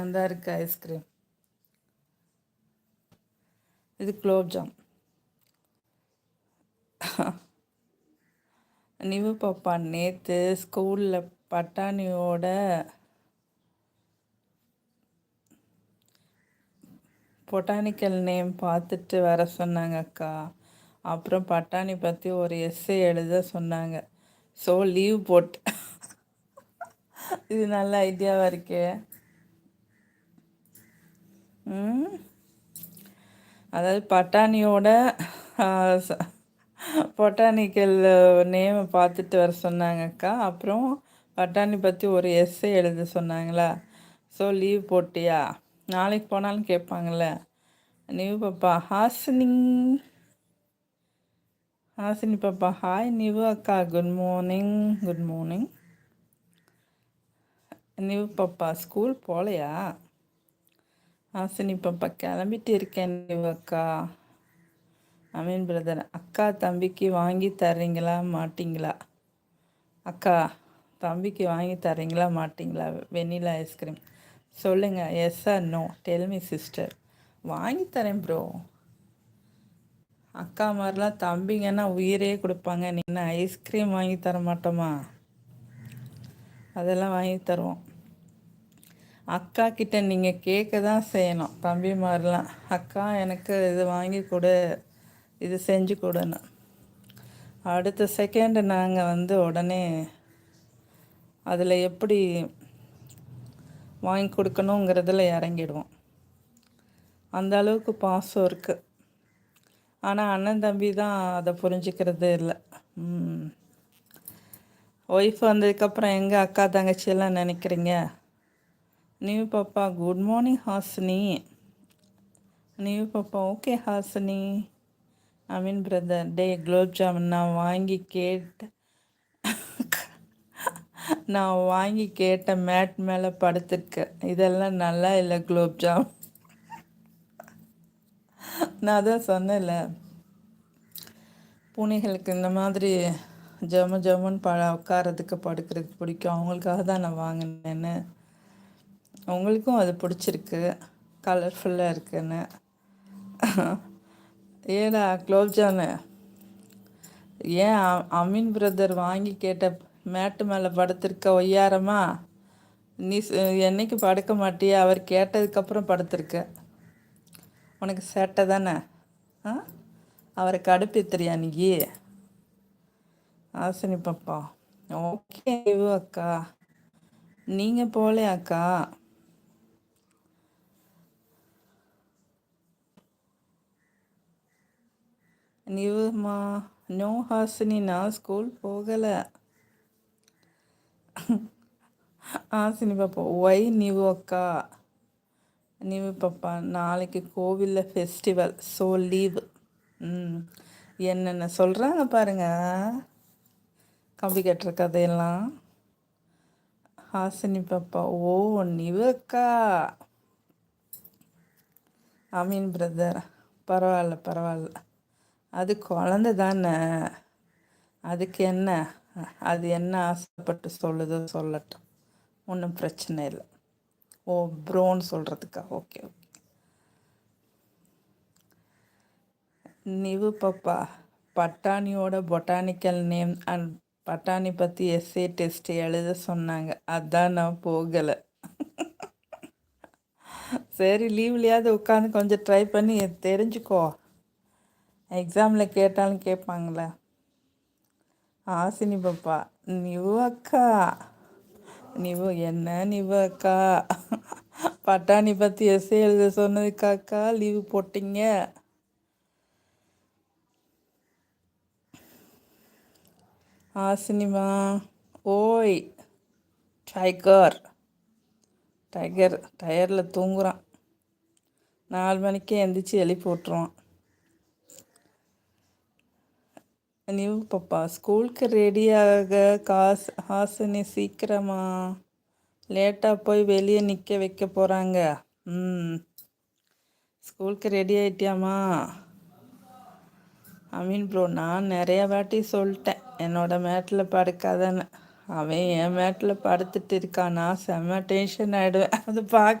அந்த இருக்குது ஐஸ்கிரீம். இது குலோப்ஜாம் நிவு பாப்பா நேற்று ஸ்கூலில் பட்டாணியோட பொட்டானிக்கல் நேம் பார்த்துட்டு வர சொன்னாங்க அக்கா. அப்புறம் பட்டாணி பற்றி ஒரு எஸ்ஸே எழுத சொன்னாங்க. ஸோ லீவ் போட்டு. இது நல்ல ஐடியாவாக இருக்கே. அதாவது பட்டாணியோட பொட்டானிக்கல் நேமை பார்த்துட்டு வர சொன்னாங்கக்கா. அப்புறம் பட்டாணி பற்றி ஒரு எஸ்ஸே எழுத சொன்னாங்களா? ஸோ லீவ் போட்டியா? நாளைக்கு போனாலும் கேட்பாங்கள நியூ பாப்பா ஹாசினி. ஹாசினி பாப்பா ஹாய் நிவு அக்கா good morning good morning Nivu பாப்பா ஸ்கூல் போகலையா ஹாசினி கிளம்பிட்டு இருக்கேன் அக்கா. அமீன் பிரதர் அக்கா தம்பிக்கு வாங்கி தர்றீங்களா மாட்டிங்களா? அக்கா தம்பிக்கு வாங்கி தர்றீங்களா மாட்டிங்களா? வெண்ணிலா ஐஸ்கிரீம் சொல்லுங்கள் yes or no tell me sister வாங்கி தரேன் ப்ரோ அக்கா மாதிரிலாம் தம்பிங்கன்னா உயிரே கொடுப்பாங்க. நீ என்ன ஐஸ்கிரீம் வாங்கி தர மாட்டோமா அதெல்லாம் வாங்கி தருவோம். அக்கா கிட்ட நீங்கள் கேட்க தான் செய்யணும். தம்பி மாதிரிலாம் அக்கா எனக்கு இது வாங்கி கொடு. இது செஞ்சு கொடுன்னு. அடுத்த செகண்டு நாங்கள் வந்து உடனே அதில் எப்படி வாங்கி கொடுக்கணுங்கிறதுல இறங்கிடுவோம். அந்த அளவுக்கு பாசம் இருக்குது ஆனால் அண்ணன் தம்பி தான் அதை புரிஞ்சிக்கிறது இல்லை. ஒய்ஃப் வந்ததுக்கப்புறம் எங்கள் அக்கா தங்கச்சியெல்லாம் நினைக்கிறீங்க? நியூ பாப்பா குட் மார்னிங் ஹாசினி. நியூ பாப்பா okay Hasini. I mean brother டே குலோப் ஜாமுன் நான் வாங்கி கேட்ட நான் வாங்கி கேட்ட மேட் மேலே படுத்துருக்கேன் இதெல்லாம் நல்லா இல்லை குலோப் ஜாம் நான் அதான் சொன்னேன்ல பூனைகளுக்கு இந்த மாதிரி ஜம ஜமுன்னு ப உட்காரதுக்கு படுக்கிறதுக்கு பிடிக்கும். அவங்களுக்காக தான் நான் வாங்கினேன்னு. உங்களுக்கும் அது பிடிச்சிருக்கு. கலர்ஃபுல்லாக இருக்குன்னு. ஏடா குலோப்ஜானு ஏன் அமீன் பிரதர் வாங்கி கேட்ட மேட்டு மேலே படுத்திருக்க ஒய்யாரமா? நீ என்னைக்கு படுக்க மாட்டியே? அவர் கேட்டதுக்கப்புறம் படுத்திருக்க. உனக்கு சேட்டை தானே? ஆ? அவரை கடுப்பேத்துறியா நீ? ஆசினி பாப்பா. ஓகே அக்கா. நீங்கள் போலே நியூமா நீவுமா ஹாசினி நான் ஸ்கூல் போகலை. ஆசினி பாப்பா ஒய் நியூ அக்கா? நியூ பாப்பா நாளைக்கு கோவிலில் ஃபெஸ்டிவல் ஸோ லீவ் ம். என்னென்ன சொல்கிறாங்க பாருங்க. கம்பி கட்டுற கதையெல்லாம். ஹாசினி பாப்பா ஓ நியூ அக்கா. அமீன் பிரதர் பரவாயில்ல பரவாயில்ல. அது குழந்த தானே. அதுக்கு என்ன? அது என்ன ஆசைப்பட்டு சொல்லுதோ சொல்லட்டும். ஒன்றும் பிரச்சனை இல்லை. ஓ ப்ரோன்னு சொல்கிறதுக்கா ஓகே ஓகே. நிவு பாப்பா பட்டாணியோட பொட்டானிக்கல் நேம் அண்ட் பட்டாணி பற்றி எஸ்ஏ டெஸ்ட் எழுத சொன்னாங்க. அதான் நான் போகலை. சரி லீவ்லையாவது உட்காந்து கொஞ்சம் ட்ரை பண்ணி தெரிஞ்சுக்கோ. எக்ஸாமில் கேட்டாலும் கேட்பாங்களே ஆசினி பாப்பா நிவு அக்கா. நிவு என்ன நிவு அக்கா? பட்டாணி பற்றி எஸ்ஏ எழுத சொன்னதுக்காக்கா லீவு போட்டிங்க. ஆசினிமா ஓய் டைகர். டைகர் டயரில் தூங்குறான். நாலு மணிக்கே எந்திரிச்சு எழுப்பி விட்ருவான் நியூ பாப்பா ஸ்கூலுக்கு ரெடியாக காசு ஹாசினி சீக்கிரமா லேட்டாக போய் வெளியே நிற்க வைக்க போகிறாங்க ம். ஸ்கூலுக்கு ரெடி ஆகிட்டியாமா அமீன் ப்ரோ நான் நிறைய வாட்டி சொல்லிட்டேன் என்னோட மேட்டில் படுக்காதன்னு. அவன் என் மேட்டில் படுத்துட்டு இருக்கான் நான் செம்ம டென்ஷன் ஆகிடுவேன் அது பார்க்க